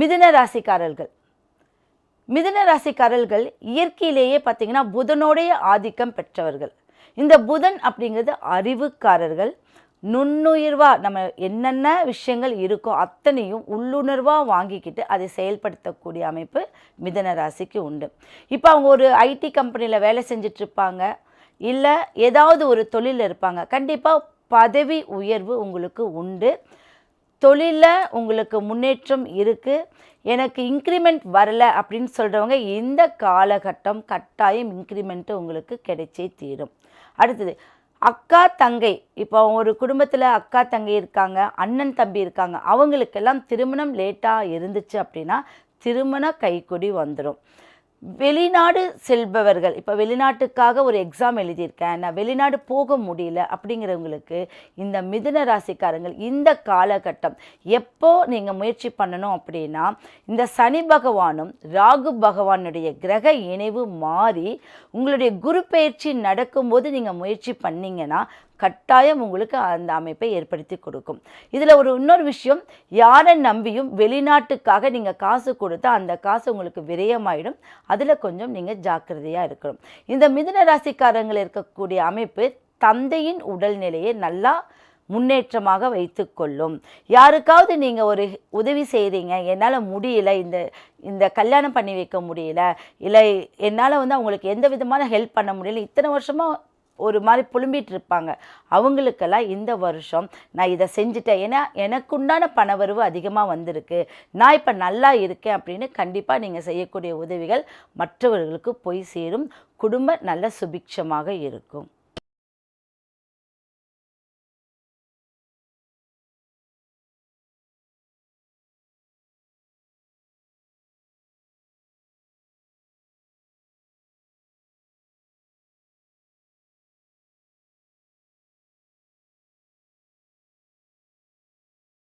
மிதுன ராசிக்காரர்கள். மிதுன ராசிக்காரர்கள் இயற்கையிலேயே பார்த்தீங்கன்னா புதனோடைய ஆதிக்கம் பெற்றவர்கள். இந்த புதன் அப்படிங்கிறது அறிவுக்காரர்கள். நுண்ணுயிர்வாக நம்ம என்னென்ன விஷயங்கள் இருக்கோ அத்தனையும் உள்ளுணர்வாக வாங்கிக்கிட்டு அதை செயல்படுத்தக்கூடிய அமைப்பு மிதன ராசிக்கு உண்டு. இப்போ அவங்க ஒரு ஐடி கம்பெனியில் வேலை செஞ்சிட்ருப்பாங்க. இல்லை ஏதாவது ஒரு தொழிலில் இருப்பாங்க. கண்டிப்பாக பதவி உயர்வு உங்களுக்கு உண்டு. தொழிலில் உங்களுக்கு முன்னேற்றம் இருக்குது எனக்கு இன்க்ரிமெண்ட் வரலை அப்படின்னு சொல்கிறவங்க இந்த காலகட்டம் கட்டாயம் இன்க்ரிமெண்ட்டு உங்களுக்கு கிடைச்சே தீரும். அடுத்தது அக்கா தங்கை. இப்போ ஒரு குடும்பத்தில் அக்கா தங்கை இருக்காங்க அண்ணன் தம்பி இருக்காங்க. அவங்களுக்கெல்லாம் திருமணம் லேட்டாக இருந்துச்சு அப்படின்னா திருமண கைக்குடி வந்துடும் வெளிநாடு செல்பவர்கள் இப்போ வெளிநாட்டுக்காக ஒரு எக்ஸாம் எழுதியிருக்கேன் நான் வெளிநாடு போக முடியல அப்படிங்கிறவங்களுக்கு இந்த மிதுன ராசிக்காரங்கள் இந்த காலகட்டம் எப்போ நீங்கள் முயற்சி பண்ணணும் அப்படின்னா இந்த சனி பகவானும் ராகு பகவானுடைய கிரக இணைவு மாறி உங்களுடைய குரு பயிற்சி நடக்கும்போது நீங்கள் முயற்சி பண்ணிங்கன்னா கட்டாயம் உங்களுக்கு அந்த அமைப்பை ஏற்படுத்தி கொடுக்கும். இதில் ஒரு இன்னொரு விஷயம் யாரை நம்பியும் வெளிநாட்டுக்காக நீங்கள் காசு கொடுத்தா அந்த காசு உங்களுக்கு விரயமாயிடும். அதில் கொஞ்சம் நீங்கள் ஜாக்கிரதையாக இருக்கணும். இந்த மிதுன ராசிக்காரங்கள் இருக்கக்கூடிய அமைப்பு தந்தையின் உடல்நிலையை நல்லா முன்னேற்றமாக வைத்து கொள்ளும் யாருக்காவது நீங்கள் ஒரு உதவி செய்கிறீங்க என்னால் முடியல இந்த இந்த கல்யாணம் பண்ணி வைக்க முடியல இல்லை என்னால் வந்து அவங்களுக்கு எந்த விதமான ஹெல்ப் பண்ண முடியல இத்தனை வருஷமாக ஒரு மாதிரி புலும்பிட்டு இருப்பாங்க அவங்களுக்கெல்லாம் இந்த வருஷம் நான் இதை செஞ்சுட்டேன். ஏன்னா எனக்குண்டான பணவரவு அதிகமாக வந்திருக்கு. நான் இப்போ நல்லா இருக்கேன் அப்படின்னு கண்டிப்பாக நீங்கள் செய்யக்கூடிய உதவிகள் மற்றவர்களுக்கு போய் சேரும். குடும்ப நல்ல சுபிக்ஷமாக இருக்கும்.